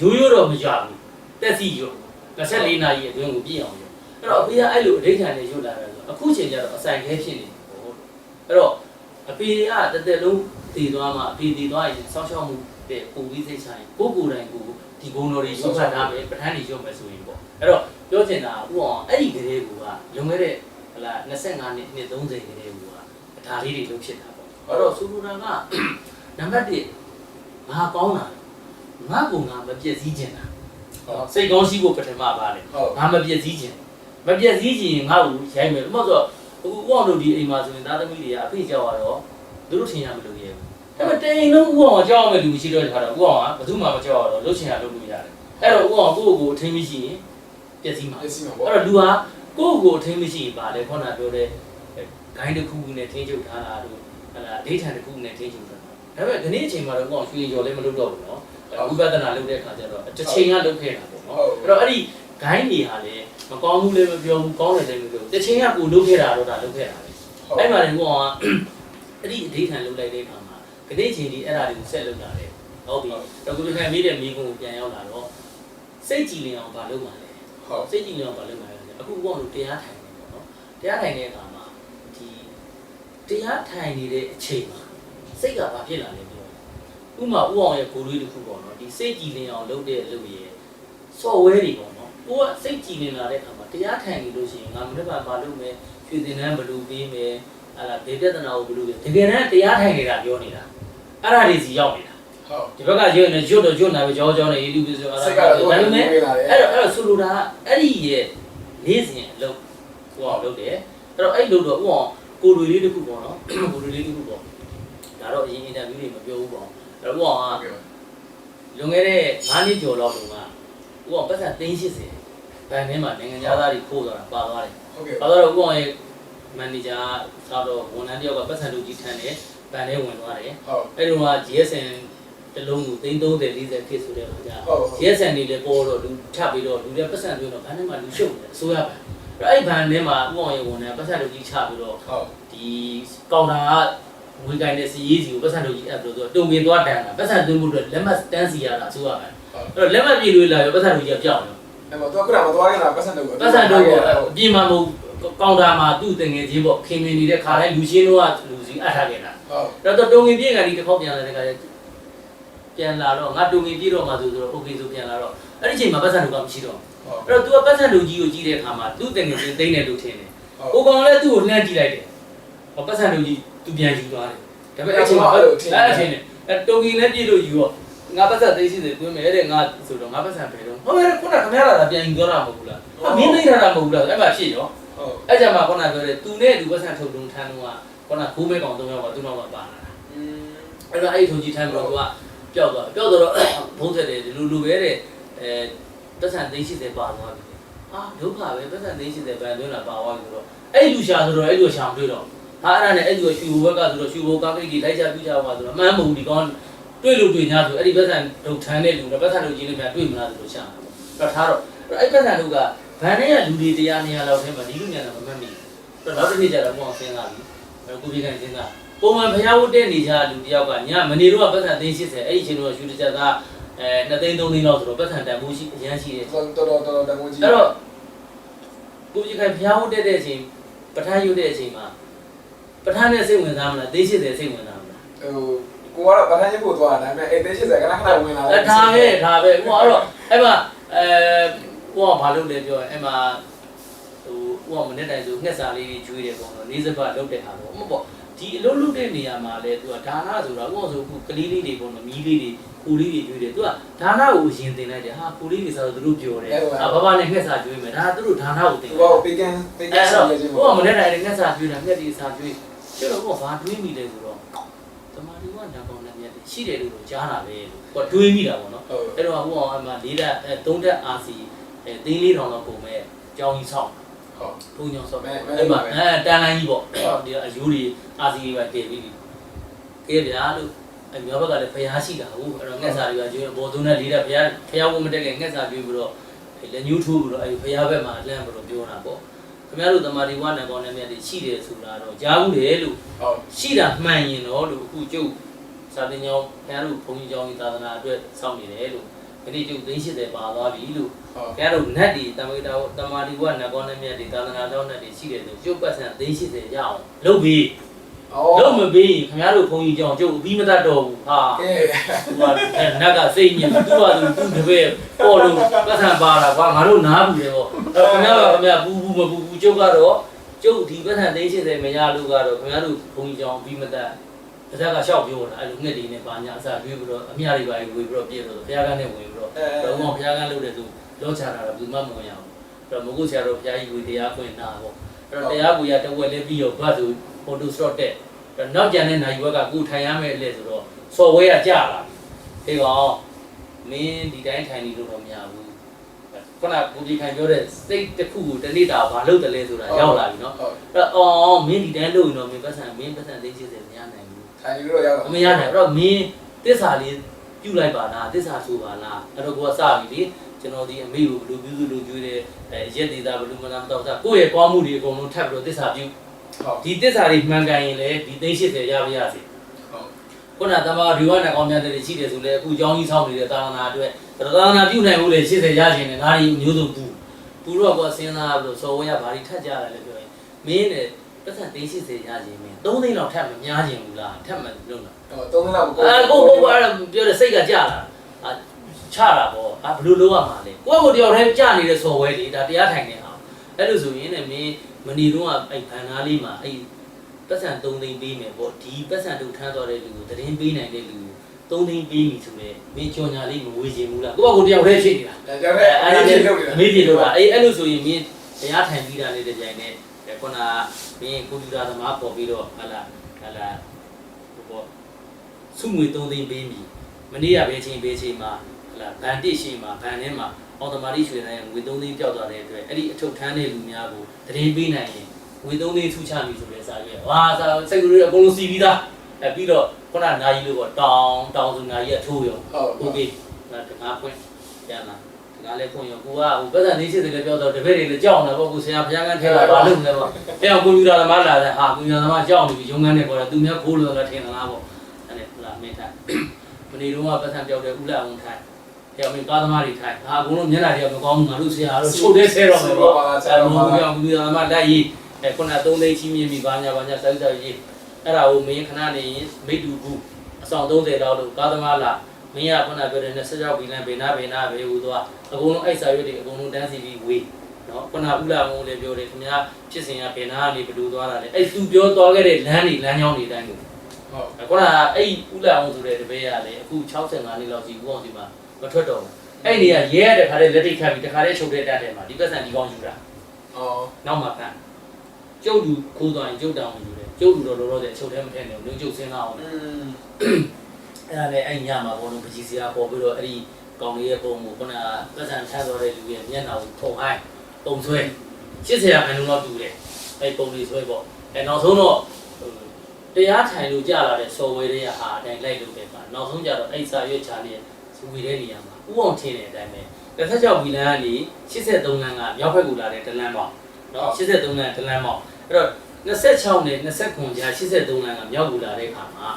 ရိုးရိုးတော့မကြဘူးတက်စီရွတ်24နာရီအတွင်းကိုပြည့်အောင်ရွတ်အဲ့တော့အဖေကအဲ့လိုအဋိဌာန်နဲ့ရွတ်လာတယ်ဆိုအခုချိန်ကျတော့အဆိုင်ခဲဖြစ်နေတယ်ပေါ့အဲ့တော့အဖေကတစ်သက်လုံးတည်သွားမှအဖေတည်သွားရင်စောင့်ရှောက်မှုတဲ့ပုံပြီးစိတ်ဆိုင်ကိုကိုယ်တိုင်ကိုဒီဘုံတော်တွေရွတ်ဖတ်ထားမယ်ပဋ္ဌာန်းတွေရွတ်မယ်ဆိုရင်ပေါ့အဲ့တော့ပြောချင်တာဥအောင်အဲ့ဒီကလေးကလွန်ခဲ့တဲ့ဟလာ25နှစ်နှစ်30ကလေးကဒါလေးတွေလုပ်ဖြစ်တာပေါ့အဲ့တော့စူလူရန်ကနံပါတ်1ငါကောင်းတာ ငါကငါမပြည့်စည်ခြင်းတာဟုတ်စိတ်ကောင်းရှိဖို့ပထမပါလေဟုတ်ငါမပြည့်စည်ခြင်းမပြည့်စည်ခြင်းငါ့ကိုရိုက်မယ်ဘာလို့ဆိုတော့အခုဥအောင်တို့ဒီအိမ်မှာဆိုရင်သားသမီးတွေကအဖေကြောက်ရတော့သူတို့ထင်ရမလို့ရဲဘူးဒါပေမဲ့တိန်လုံးဥအောင်ကြောက်ရမယ်လူမရှိတော့တဲ့ခါတော့ဥအောင်ကဘယ်သူမှမကြောက်ရတော့လှုပ်ချင်ရလုပ်လို့ရတယ်အဲ့တော့ဥအောင်ကိုယ့်ကိုယ်အထင်မရှိရင်ပြည့်စည်မှာပစ္စည်းမှာပေါ့အဲ့တော့လူဟာကိုယ့်ကိုယ်အထင်မရှိရင်ပါလေခေါင်းကပြောတဲ့ဂိုင်းတစ်ခုခုနဲ့ထင်းချုပ်ထားတာတို့ဟလာအဒိဋ္ဌာန်တစ်ခုနဲ့ထင်းချုပ်ထားတာ ဒါပေမဲ့ဒီနေ့အချိန်မှာတော့ကိုယ့်အောင်ရွှေရော်လည်းမလုပ်တော့ဘူးเนาะဝိပဿနာလုပ်တဲ့အခါကျတော့တစ်ချိန်ကလုပ်ခဲ့တာပေါ့เนาะအဲ့တော့အဲ့ဒီဂိုင်းတွေဟာလည်းမကောင်းဘူးလည်းမပြောဘူးကောင်းတယ်လည်းမပြောဘူးတစ်ချိန်ကကိုလုပ်ခဲ့တာတော့ဒါလုပ်ခဲ့တာပဲ ဟုတ် အဲ့မှာလည်းကိုယ့်အောင်ကအဲ့ဒီအဒိဋ္ဌာန်လုပ်လိုက်တဲ့အခါမှာဒီနေ့ချိန်ဒီအဲ့ဒါတွေကိုဆက်လုပ်လာတယ်ဟုတ်ပြီတော့ကိုယ်ခံမိတဲ့မိကုန်းကိုပြန်ရောက်လာတော့စိတ်ကြည်လင်အောင်ပါလုပ်ပါလေ ဟုတ် စိတ်ကြည်လင်အောင်ပါလုပ်ပါလေအခုဘောလို့တရားထိုင်နေပေါ့နော်တရားထိုင်တဲ့အခါမှာဒီတရားထိုင်နေတဲ့အချိန်မှာ စိတ်ကဘာဖြစ်လာလဲပြောဥမာဥအောင်ရဲ့ကိုယ်လေးတစ်ခုပေါ့နော်ဒီစိတ်ကြည်လင်အောင်လုပ်တဲ့လုပ်ရဲ့ software တွေပေါ့နော်ကိုကစိတ်ကြည်လင်လာတဲ့အခါမှာတရားထိုင်နေလို့ရှိရင်ငါမနေ့ကဘာလုပ်မယ်ဖြည့်တင်နှမ်းဘယ်လိုပေးမယ်ဟာလာဒေပြဿနာကိုဘယ်လိုလဲတကယ်တမ်းတရားထိုင်နေတာပြောနေတာအဲ့ဒါတွေစီရောက်နေတာဟုတ်ဒီဘက်ကရွတ်နေရွတ်တော့ရွတ်နေပဲကြောကြောနဲ့ YouTube ဆိုအဲ့ဒါစိတ်ကတော့ဒါပေမဲ့ဝင်လာတယ်အဲ့တော့အဲ့တော့ဆိုလိုတာကအဲ့ဒီရဲ့လေးစဉ်အလုပ်ဟိုအောင်လုပ်တယ်အဲ့တော့အဲ့လုပ်တော့ဥအောင်ကိုလူလေးတစ်ခုပေါ့နော်ကိုလူလေးတစ်ခုပေါ့ ဒါတော့အရင်အင်တာဗျူးတွေမပြောဘူးပေါ့အဲ့တော့ဥအောင်ကလွန်ခဲ့တဲ့9နှစ်ကျော်လောက်တုန်းကဥအောင်ပတ်စံ380ဘန်ထဲမှာနိုင်ငံသားတွေခိုးသွားတာပါသွားတယ်ဟုတ်ကဲ့ပါသွားတော့ဥအောင်ရဲ့မန်နေဂျာသာတော့ဝန်ထမ်းတယောက်ကပတ်စံလူကြီးထမ်းတယ်ဘန်ထဲဝင်သွားတယ်ဟုတ်အဲ့ဒီတော့ GSM တစ်လုံးကို330 40 k ဆိုတဲ့အခါကျဟုတ်ဟုတ် GSM တွေလည်းပေါ်တော့လူထပ်ပြီးတော့လူတွေပတ်စံပြောတော့ဘန်းထဲမှာလူရှုပ်တယ်အစိုးရဘဏ်အဲ့ဒီဘဏ်ထဲမှာဥအောင်ရေဝန်နဲ့ပတ်စံလူကြီးချပြီးတော့ဟုတ်ဒီကောင်တာက ငွေကိုင်းတဲ့စီရေးစီကိုပတ်စံလူကြီးအဲ့လိုဆိုတုံပင်သွားတန်းတာပတ်စံသွင်းဖို့အတွက်လက်မှတ်တန်းစီရတာအစိုးရဘဏ်အဲ့တော့လက်မှတ်ပြည်လို့လာရောပတ်စံလူကြီးကပြောင်းတယ်အဲ့မှာတော့ခုနကမသွားခင်လားပတ်စံတော့ပတ်စံတို့ကအပြင်မှာမဟုတ်ကောင်တာမှာသူ့တင်ငယ်ချင်းပေါ့ခင်မင်နေတဲ့ခါတိုင်းလူရှင်းတို့ကလူစီအပ်ထားခဲ့တာဟုတ်တော့တုံငင်ပြေးကလေးတစ်ခေါက်ပြန်လာတဲ့ခါကျပြန်လာတော့ငါတုံငင်ပြေးတော့မှဆိုဆိုတော့ okay ဆိုပြန်လာတော့အဲ့ဒီချိန်မှာပတ်စံလူကမရှိတော့ဟုတ်အဲ့တော့ तू ကပတ်စံလူကြီးကိုကြီးတဲ့အခါမှာသူ့တင်ငယ်ချင်းသိမ့်တယ်လို့ထင်တယ်ဟုတ်။ကိုကောင်လည်းသူ့ကိုလှမ်းကြည့်လိုက်တယ်။ဟောပတ်စံလူကြီး သူပြန်ယူသွားတယ်ဒါပေမဲ့အခုအဲ့လိုလက်အချင်းနဲ့အဲတိုကင်နဲ့ပြည့်လို့ယူတော့ငါပတ်သက်သိရှိတယ်တွင်းမယ်တဲ့ငါဆိုတော့ငါပတ်သက်ဘယ်တော့ဟုတ်တယ်ခုနကခမရလာတာပြန်ယူသွားတာမဟုတ်ဘူးလားဟာမင်းသိတာမဟုတ်ဘူးလားအဲ့မှာဖြစ်ရောဟုတ်အဲ့ကြမှာခုနပြောတယ်သူနဲ့သူပတ်သက်ထုတ်တုံးထမ်းတော့ခုနခိုးမဲကောင်တော့ရောက်ပါသူနောက်မှာပါလာတာအဲ့တော့အဲ့ထုံကြီးထမ်းတော့သူကပျောက်သွားပျောက်တော့ဘုံးသက်တယ်လူလူပဲတဲ့အဲပတ်သက်သိရှိတယ်ပါသွားပြီအာဒုက္ခပဲပတ်သက်သိရှိတယ်ပြန်သွင်းလာပါသွားပြီဆိုတော့အဲ့လူရှာဆိုတော့အဲ့လူရှာမတွေ့တော့ဘူး ဟာအဲ့ဒါနဲ့အဲ့ဒီရွှေဘုဘက်ကဆိုတော့ရွှေဘုကားကိတ်ကြီးလိုက်ချပြချပါဆိုတော့မှန်းမဟုတ်ဒီကောင်တွေ့လို့တွေ့ညာဆိုအဲ့ဒီပတ်စံဒုတ်ထမ်းတဲ့လူနဲ့ပတ်စံဒုတ်ကြီးနဲ့ပြန်တွေ့မလားဆိုလို့ရှာတာပေါ့တော့ထားတော့အဲ့ပတ်စံဒုတ်ကဗန်ထဲကလူတွေတရားနေရာလောက်ထဲမှာဒီလူညာတော့မမှတ်မိဘူးတော့နောက်တစ်နေ့ကျတော့ဘုအောင်စဉ်းစားပြီအဲ့ကိုပြေကန်စဉ်းစားပုံမှန်ဖျားဝတ်တဲ့နေကြလူတယောက်ကညမနေတော့ပတ်စံသိန်း80အဲ့ဒီချိန်တော့ရွှေတစ်ချက်သားအဲ2သိန်း3သိန်းလောက်ဆိုတော့ပတ်စံတန်ဖိုးရှိအရန်ရှိတယ်တော်တော်တော်တော်တန်ဖိုးကြီးအဲ့တော့ကိုကြီးခိုင်ဖျားဝတ်တဲ့အချိန်ပဋ္ဌာန်းရွတ်တဲ့အချိန်မှာ ပဋ္ဌာန်းနဲ့စိတ်ဝင်စားမလားသိန်း80စိတ်ဝင်စားမလားဟိုကိုကတော့ဗန်းထမ်းဖို့သွားတာဒါပေမဲ့အဲ့သိ80ခဏခဏဝင်လာအဲဒါပဲဒါပဲဟိုကတော့အဲ့မှာအဲဟိုကဘာလုပ်လဲပြောရင်အဲ့မှာဟိုဟိုကမနေ့တိုင်းဆိုငှက်စာလေးတွေကျွေးတယ်ပေါ့နော်နေစပတ်လုပ်တဲ့ဟာပေါ့မဟုတ်ဒီအလုပ်လုပ်တဲ့နေရာမှာလဲသူကဒါနဆိုတာဥအောင်ဆိုခုကလေးလေးတွေပေါ့နော်မီးလေးတွေကိုလေးတွေကျွေးတယ်သူကဒါနကိုအရင်တင်လိုက်တယ်ဟာကိုလေးတွေဆိုတော့သူတို့ပြောတယ်အာဘာဘာနဲ့ငှက်စာကျွေးမယ်ဒါသူတို့ဒါနကိုတင်သူတယ်ကပေကန်ပေကန်အဲ့ဆောတော့င်ရခြင်းဟိုကမနေ့တိုင်းငှက်စာကျွေးတာငှက်ဒီစာကျွေး ကျတော့ဟိုကဘာတွေးမိလဲဆိုတော့တမာဒီကဓာတ်ပေါင်းနဲ့မြတ်တယ်ရှိတယ်လို့တော့ကြားတာပဲလို့ဟိုကတွေးမိတာပေါ့နော်ဟုတ်အဲ့တော့ဟိုအောင်အမှ၄ဓာတ်အဲ၃ဓာတ် RC အဲသိန်း၄000လောက်ပုံမဲ့ကြောင်းကြီးဆောက်ဟုတ်ဘုံကြောင့်ဆောက်မဲမဲအဲ့မှာမဲအဲတန်လိုင်းကြီးပေါ့ဒီအယူတွေ RC တွေပဲတည်ပြီးပြီကဲဗျာလို့အမြောဘက်ကလည်းဖျားရှိတာဟုတ်အဲ့တော့ငှက်စာတွေကကျွေးဘောသွန်းနဲ့၄ဓာတ်ဖျားဖျားဝမတက်ခင်ငှက်စာကျွေးပြီးတော့လက်ညှိုးထိုးပြီးတော့အဲ့ဖျားဘက်မှာလန့်ပြီးတော့ပြောတာပေါ့ ခင်ဗျားတို့တမာဒီဝနံကောင်းနဲ့မြတ်တွေရှိတယ်ဆိုတာတော့ကြားဘူးတယ်လို့ဟုတ်ရှိတာမှန်ရင်တော့လို့အခုကျုပ်စာတင်ကျောင်းခင်ဗျားတို့ဘုန်းကြီးကျောင်းကြီးသာသနာအတွက်စောင့်နေတယ်လို့ဘနေ့ကျုပ်သိန်း80ပါသွားပြီလို့ဟုတ်ခင်ဗျားတို့နတ်ဒီတမေတာတမာဒီဝနတ်ကောနဲ့မြတ်ဒီသာသနာတော်နတ်ဒီရှိတယ်ဆိုကျုပ်ပတ်စံသိန်း80ရအောင်လုပ်ပြီး အော်လုပ်မပြီးခင်ဗျားတို့ဘုန်းကြီးကြောင့်ကျုပ်အပြီးမတတ်တော့ဘူးဟာကဲသူကနတ်ကစိတ်ညစ်သူကသူသူတပည့်ပေါ်လို့ပတ်စံပါတာကွာငါတို့နားဘူးလေပေါ့အဲ့ခင်ဗျားကခင်ဗျားဘူးဘူးမဘူးဘူးကျုပ်ကတော့ကျုပ်ဒီပတ်စံသိန်း80မရလို့ကတော့ခင်ဗျားတို့ဘုန်းကြီးကြောင့်အပြီးမတတ်တစ်ခါကရှောက်ပြောတာအဲ့လိုငှက်တွေနဲ့ပါညာအစာတွေးပြီးတော့အမြတွေပါဝေပြီးတော့ပြည့်တော့ဘုရားကနဲ့ဝင်ပြီးတော့အဲတော့ဘုရားကလုပ်တယ်သူလောချတာတော့ဘူးမှမဝင်ရအောင်အဲ့တော့မကုဆရာတော်ဘုရားကြီးဝေတရားခွင့်နာပေါ့အဲ့တော့တရားကိုရတဝက်လေးပြီးတော့ဘတ်ဆို ဖိုတိုစတော့တက်အဲ့တော့နောက်ကျန်တဲ့နိုင်ဘက်ကကိုထိုင်ရမယ်လေဆိုတော့စော်ဝဲကကြာလာပြီဟေးကောင်မင်းဒီတိုင်းထိုင်နေလို့တော့မရဘူးခုနကဘူဒီခိုင်ပြောတဲ့စိတ်တစ်ခုကိုတနေ့တာဘာလုပ်တယ်လဲဆိုတာရောက်လာပြီနော်ဟုတ်အဲ့တော့အော်မင်းဒီတိုင်းလုပ်ရင်တော့မင်းပတ်စံမင်းပတ်စံသိချစ်တယ်မရနိုင်ဘူးထိုင်ပြီးတော့ရောက်အမရနိုင်အဲ့တော့မင်းတစ္ဆာလေးပြုလိုက်ပါလားတစ္ဆာဆိုပါလားအဲ့တော့ကိုကစပြီလေကျွန်တော်ဒီအမေကိုဘယ်လိုပြုစုလို့ကျွေးတယ်အဲရက်သေးတာဘယ်လိုမလားမတော့စားကိုယ့်ရဲ့ကောင်းမှုတွေအကုန်လုံးထပ်ပြီးတော့တစ္ဆာပြု ဟုတ်ဒီတစ္ဆာတွေမှန်ကန်ရင်လေဒီသိန်း80ရပါရစေဟုတ်ခုနကတမရီဝါနဲ့ကောင်းမြတ်တွေရှိတယ်ဆိုလေအခုကြောင်းကြီးဆောင်းနေတဲ့သာသနာအတွက်သာသနာပြုနိုင်ဖို့လေ80ရခြင်းနဲ့ငါးရီမျိုးစုံပူပူတော့ကိုစဉ်းစားပြီးတော့စော်ဝဲရဘာတွေထပ်ကြတယ်လဲပြောရင်မင်းနဲ့ပတ်စံသိန်း80ရခြင်းမင်း3သိန်းလောက်ထပ်မများခြင်းဘူးလားထပ်မလုပ်လားဟိုသုံးသလောက်ကိုအဲကိုကိုကအဲ့ဒါပြောတဲ့စိတ်ကကြလာအာချတာပေါ့အာဘယ်လိုလုပ်ရမှာလဲကိုယ့်ကိုယ်တယောက်တည်းကြနေတဲ့ software တွေဒါတရားထိုင်နေအောင်အဲ့လိုဆိုရင်လည်းမင်း မနီတော့အဲ့ဘန်နာလေးမှာအဲ့ပတ်စံ3သိန်းပေးမယ်ပေါ့ဒီပတ်စံတို့ထမ်းသွားတဲ့လူကိုသတင်းပေးနိုင်တဲ့လူကို3သိန်းပေးပြီဆိုတော့မင်းကြော်ညာလေးမဝေချင်ဘူးလားကိုယ့်ကိုယ်တယောက်တည်းဖြစ်နေတာဒါကြောင့်လည်းအဲ့ဒီလုပ်နေတာအမေပြေလို့လားအဲ့အဲ့လိုဆိုရင်မင်းတရားထိုင်ပြီးတာလေးတစ်ကြိုင်နဲ့ခုနမင်းကွန်ပျူတာသမားပေါ်ပြီးတော့ဟာလာဟာလာဟိုပေါ့စုငွေ3သိန်းပေးပြီမနေ့ကပဲချင်းပေးချင်းမှာဟာလာဘန်တစ်ရှိမှာဘန်ထဲမှာ အော်တိုမက်တစ်ရွှေတိုင်းငွေ3သိန်းပြောက်သွားတဲ့အတွက်အဲ့ဒီအထုတ်ထမ်းတဲ့လူများကိုတရင်ပေးနိုင်ရင်ငွေ3သိန်းထူချပြီဆိုတဲ့စာရွက်ဟာစာစိတ်ကူတွေအကုန်လုံးစီးပြီးသားအဲပြီးတော့ခုနနာကြီးလို့ပေါ့တောင်းတောင်းဆိုနာကြီးကထိုးရော ဟုတ် โอเคဒါတကားဖွင့်ပြန်လာတကားလည်းဖွင့်ရောကိုကဟိုပတ်စံလေးစစ်တယ်လည်းပြောတော့တပည့်တွေလည်းကြောက်နေပေါ့ကိုဆရာဘုရားကန်းထဲလာပါလို့လည်းပေါ့ပြန်ကွန်ပျူတာသမားလာတယ်ဟာကွန်ပျူတာသမားကြောက်နေပြီရုံးခန်းနဲ့ပေါ်တယ်သူများခိုးလို့လည်းထင်သလားပေါ့အဲ့ဒါဟလာမင်းထိုင်မနေတော့မှပတ်စံပြောက်တယ်ဥလာအောင်ထိုင် ပြောင်းပြီးကားသမားတွေထိုင်ဟာအကုန်လုံးမျက်နှာတွေကမကောင်းဘူးငါတို့ဆရာတို့ချုပ်တဲ့ဆဲတော့မယ်ပေါ့အဲ့လိုမျိုးပြောင်းကွန်ပျူတာသမားလက်ရေးအဲခုန3သိန်းချင်းမြင်ပြီဘာညာဘာညာစိုက်စိုက်ရေးအဲ့ဒါကိုမင်းခဏနေရင်မိတူဘူးအဆောင်30လောက်လို့ကားသမားလာမင်းကခုနပြောတဲ့26ဘီလန်ဘေနာဘေနာဘေဟူသွားအကုန်လုံးအဲ့စာရွက်တွေအကုန်လုံးတန်းစီပြီးဝေးနော်ခုနဥလာမုံလည်းပြောတယ်ခင်ဗျာဖြစ်စဉ်ကဘေနာကနေဘယ်လိုသွားတာလဲအဲ့သူပြောသွားခဲ့တဲ့လမ်းတွေလမ်းကြောင်းတွေအတိုင်းကိုဟုတ်ခုနအဲ့ဥလာမုံဆိုတဲ့တပည့်ကလည်းအခု65နှစ်လောက်ကြီးဦးအောင်စီမှာ မထွက်တော့ဘူးအဲ့ဒီကရဲရတဲ့ခါလေးလက်ထိတ်ခတ်ပြီးတခါလေးချုပ်တဲ့တက်တယ်မှာဒီပတ်စံဒီကောင်းယူတာအော်နောက်မှဖန်ကျုပ်လူခိုးသွားရင်ကျုပ်တောင်းယူတယ်ကျုပ်လူတော့လောလောဆယ်ချုပ်ထဲမထည့်နဲ့လုံးကျုပ်စင်းလာအောင်อืมအဲ့ဒါလည်းအဲ့ညမှာဘောလုံးပကြီးစရာပေါ်ပြီးတော့အဲ့ဒီကောင်လေးရဲ့ပုံကိုခုနကပတ်စံထမ်းသွားတဲ့လူရဲ့မျက်နှာကိုထုံဟိုင်းပုံဆွဲ80ရာခိုင်နှုန်းတော့တူတယ်အဲ့ပုံလေးဆွဲပေါ့အဲ့နောက်ဆုံးတော့တရားထိုင်လို့ကြာလာတဲ့ software တွေကဟာအတိုင်းလိုက်လို့ပဲပါနောက်ဆုံးကျတော့အဲ့စာရွက်ချလေးဇူ ဝီတဲ့နေရာမှာဥအောင်ထင်းတဲ့အတိုင်းပဲ26ဝီလန်ကနေ83လန်ကမြောက်ဘက်ကိုလာတဲ့ဒလန်ပေါက်နော်83လန်ဒလန်ပေါက်အဲ့တော့26နဲ့29ကြာ83လန်ကမြောက်ကိုလာတဲ့ခါမှာ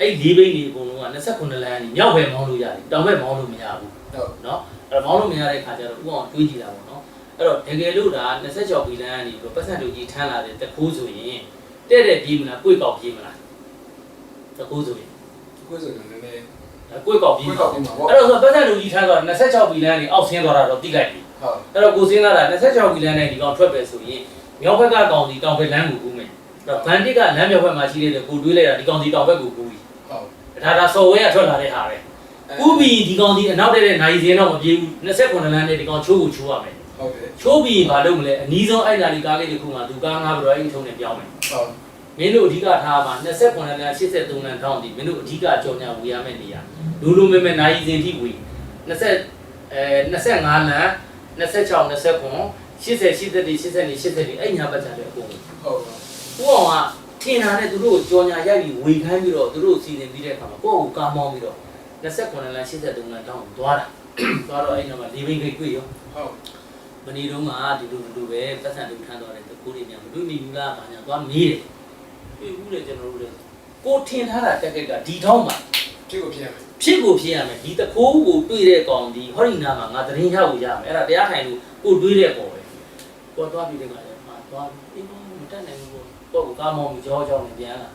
အဲ့ဒီဘိန်းကြီးအကုန်လုံးက29လန်ကနေမြောက်ဘက်မောင်းလို့ရတယ်တောင်ဘက်မောင်းလို့မရဘူးဟုတ်နော်အဲ့တော့မောင်းလို့မရတဲ့ခါကျတော့ဥအောင်တွေးကြည့်တာပေါ့နော်အဲ့တော့တကယ်လို့ဒါ26ဝီလန်ကနေပတ်စံတူကြီးထမ်းလာတဲ့တကူးဆိုရင်တဲ့တဲ့ပြေးမလားကိုယ်ကောက်ပြေးမလားတကူးဆိုရင်တကူးဆိုရင်လည်း ကိုယ့်ကောက်ပြေးကိုယ်မှာကောက်ပြီးမှာပေါ့အဲ့တော့ဆိုပတ်စံတူကြီးထမ်းသွား26ဘီလမ်းကနေအောက်ဆင်းသွားတာတော့တိလိုက်ပြီဟုတ်အဲ့တော့ကိုစင်းလာတာ26ဘီလမ်းနဲ့ဒီကောင်ထွက်ပဲဆိုရင်မြောက်ဘက်ကကောင်ဒီတောင်ဘက်လမ်းကိုကူးမယ်အဲ့တော့ဘန်တစ်ကလမ်းမြောက်ဘက်မှာရှိတဲ့ကိုတွေးလိုက်တာဒီကောင်ဒီတောင်ဘက်ကိုကူးပြီဟုတ်ဒါဒါဆော်ဝဲကထွက်လာတဲ့ဟာပဲကူးပြီးဒီကောင်ဒီအနောက်တဲ့နိုင်စင်းတော့မပြေဘူး29လမ်းနဲ့ဒီကောင်ချိုးကိုချိုးရမယ်ဟုတ်တယ်ချိုးပြီးဘာလုပ်မလဲအနီးဆုံးအဲ့လာဒီကားလေးတစ်ခုမှသူကားငါးဘရောအဲ့ဒီထုံးနဲ့ပြောင်းမယ်ဟုတ် မင်းတို့အဓိကထားပါ29လမ်း83လမ်းထောင်းဒီမင်းတို့အဓိကကြော်ညာဝေရမယ့်နေရာလူလူမဲမဲနိုင်စင်းထိဝေ20အဲ25လမ်း26 29 80 80 80 80အဲ့ညာပတ်ချတယ်အကုန်ဟုတ်ကိုအောင်ကထင်တာနဲ့သူတို့ကြော်ညာရိုက်ပြီးဝေခိုင်းပြီးတော့သူတို့စီစဉ်ပြီးတဲ့အခါမှာကိုယ့်ကိုကားမောင်းပြီးတော့29လမ်း83လမ်းတောင်းသွားတာသွားတော့အဲ့နောက်မှာဒီဘိန်းခိတ်တွေ့ရောဟုတ်မနီတုံးကဒီလိုလိုပဲပတ်စံတူထမ်းသွားတယ်ကိုတွေများမတွေ့မိဘူးလားဘာညာသွားမေးတယ် တွေ့ဘူးလေကျွန်တော်တို့လေကိုထင်ထားတာတက်ကက်ကဒီထောင်းမှာဖြစ်ကိုဖြစ်ရမယ်ထဖြစ်ကိုဖြစ်ရမယ်ဒီတခိုးကိုတွေ့တဲ့ကောင်ဒီဟောဒီနာမှာငါသတင်းရဖို့ရမယ်အဲ့ဒါတရားထိုင်လို့ကိုတွေးတဲ့ပေါ်ပဲပေါ်သွားပြီးတဲ့ကလည်းငါသွားပြီးအေးမတက်နိုင်ဘူးပေါ့ကိုယ့်ကိုကားမောင်းပြီးကြောကြောနေပြန်လာ